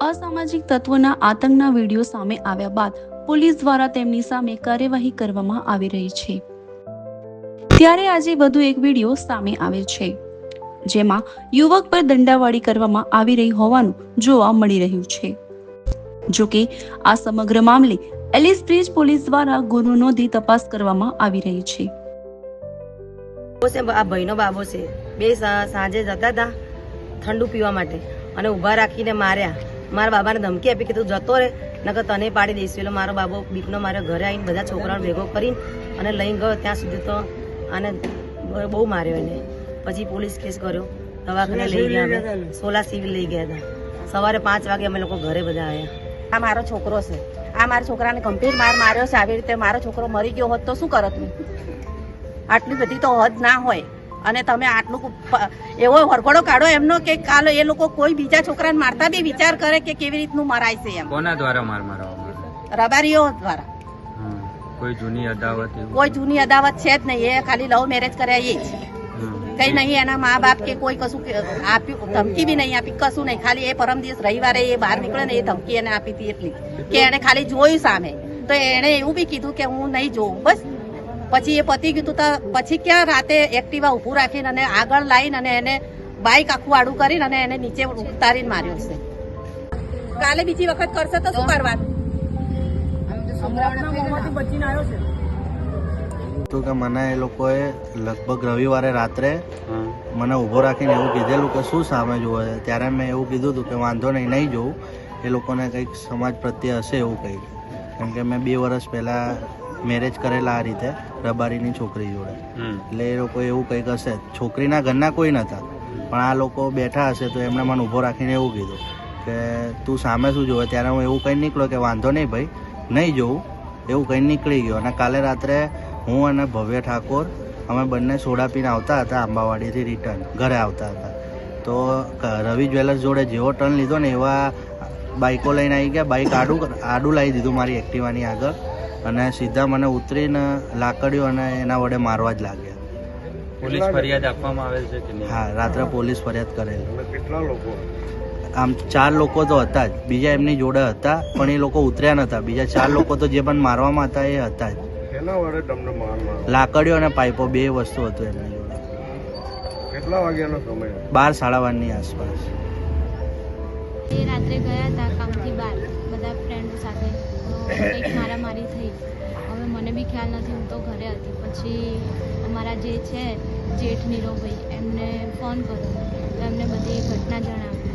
અસામાજિક તત્વોના આતંકના વીડિયો સામે આવ્યા બાદ પોલીસ દ્વારા તેમની સામે કાર્યવાહી કરવામાં આવી રહી છે. ત્યારે આજે વધુ એક વીડિયો સામે આવે છે, જેમાં યુવક પર દંડાવાળી કરવામાં આવી રહી હોવાનું જોવા મળી રહ્યું છે. જો કે આ સમગ્ર મામલે એલિસ બ્રિજ પોલીસ દ્વારા ગુનો નોંધી તપાસ કરવામાં આવી રહી છે. આ ભાઈનો બાબો છે. બે સાંજે જતા હતા ઠંડુ પીવા માટે અને ઊભા રાખીને માર્યા. મારા બાબાને ધમકી આપી કે તું જતો રહે નકર તને પાડી દઈશ. એટલે મારો બાબો બીકનો મારે ઘરે આવીને બધા છોકરાઓને ભેગો કરીને અને લઈને ગયો. ત્યાં સુધી તો આને બહુ માર્યો એને. પછી પોલીસ કેસ કર્યો. દવાખાને લઈ ગયા અમે. સોલા સિવિલ લઈ ગયા હતા. સવારે પાંચ વાગે અમે લોકો ઘરે બધા આવ્યા આ મારો છોકરો છે. આ મારા છોકરાને ગંભીર માર માર્યો છે. આવી રીતે મારો છોકરો મરી ગયો હોત તો શું કરત આટલી બધી તો હદ ના હોય. અને તમે આટલું એવો વરઘોડો કાઢો એમનો કે કાલો એ લોકો કોઈ બીજા છોકરાને મારતા બી વિચાર કરે કે કેવી રીતનું મરાય છે એમ. કોના દ્વારા માર મારવામાં રબારીઓ દ્વારા. કોઈ જૂની અદાવત કોઈ જૂની અદાવત છે જ નહીં. એ ખાલી લવ મેરેજ કર્યા એ જ. કઈ નહીં એના મા બાપ કે કોઈ કશું આપ્યું ધમકી બી નહીં આપી કશું નહીં. ખાલી એ પરમ દિવસ રવિવારે એ બહાર નીકળે ને એ ધમકી એને આપી હતી એટલી. કે એને ખાલી જોયું સામે. તો એણે એવું બી કીધું કે હું નહીં જોઉં. બસ. પછી એ પતી ગયું તું તો પછી ક્યાં રાતે એક્ટિવા ઊભું રાખીને અને આગળ લાવીને અને એને બાઇક આખું આડું કરીને અને એને નીચે ઉતારીને માર્યો છે. કાલે બીજી વખત કરશે તો શું કરવાનું? તો કે મને એ લોકોએ લગભગ રવિવારે રાત્રે મને ઊભો રાખીને એવું કીધેલું કે શું સામે જોવે? છે ત્યારે મેં એવું કીધું હતું કે વાંધો નહીં નહીં જોઉં. એ લોકોને કંઈક સમાજ પ્રત્યે હશે એવું કંઈક કેમ કે મેં બે વર્ષ પહેલાં મેરેજ કરેલા આ રીતે રબારીની છોકરી જોડે. એટલે એ લોકો એવું કંઈક હશે. છોકરીના ઘરના કોઈ નહોતા પણ આ લોકો બેઠા હશે તો એમણે મને ઊભો રાખીને એવું કીધું કે તું સામે શું જોવે? ત્યારે હું એવું કંઈ નીકળ્યો કે વાંધો નહીં ભાઈ નહીં જોઉં. એવું કંઈ નીકળી ગયો. અને કાલે રાત્રે હું અને ભવ્ય ઠાકોર અમે બંને સોડા પીને આવતા હતા આંબાવાડીથી રિટર્ન ઘરે આવતા હતા. તો રવિ જ્વેલર્સ જોડે જેવો ટર્ન લીધો ને એવા બાઇકો લઈને આવી ગયા. બાઇક આડું આડું લાવી દીધું મારી એક્ટિવાની આગળ. અને સીધા મને ઉતરીને લાકડીઓ અને એના વડે મારવા જ લાગ્યા. પોલીસ ફરિયાદ આપવામાં આવેલ છે કે હા રાત્રે પોલીસ ફરિયાદ કરેલી. આમ ચાર લોકો તો હતા જ. બીજા એમની જોડે હતા પણ એ લોકો ઉતર્યા નતા. બીજા ચાર લોકો તો જે પણ મારવામાં હતા એ હતા જ. લાકડીઓ અને પાઇપો બે વસ્તુ હતું એમની જોડે. કેટલા વાગ્યાનો સમય? બાર સાડા બારની આસપાસ. એ રાત્રે ગયા હતા કામથી બાર બધા ફ્રેન્ડો સાથે. કંઈક મારામારી થઈ. હવે મને બી ખ્યાલ નથી, હું તો ઘરે હતી. પછી અમારા જે છે, જેઠ નીરોભાઈ એમને ફોન કર્યો. તો એમને બધી ઘટના જણાવી.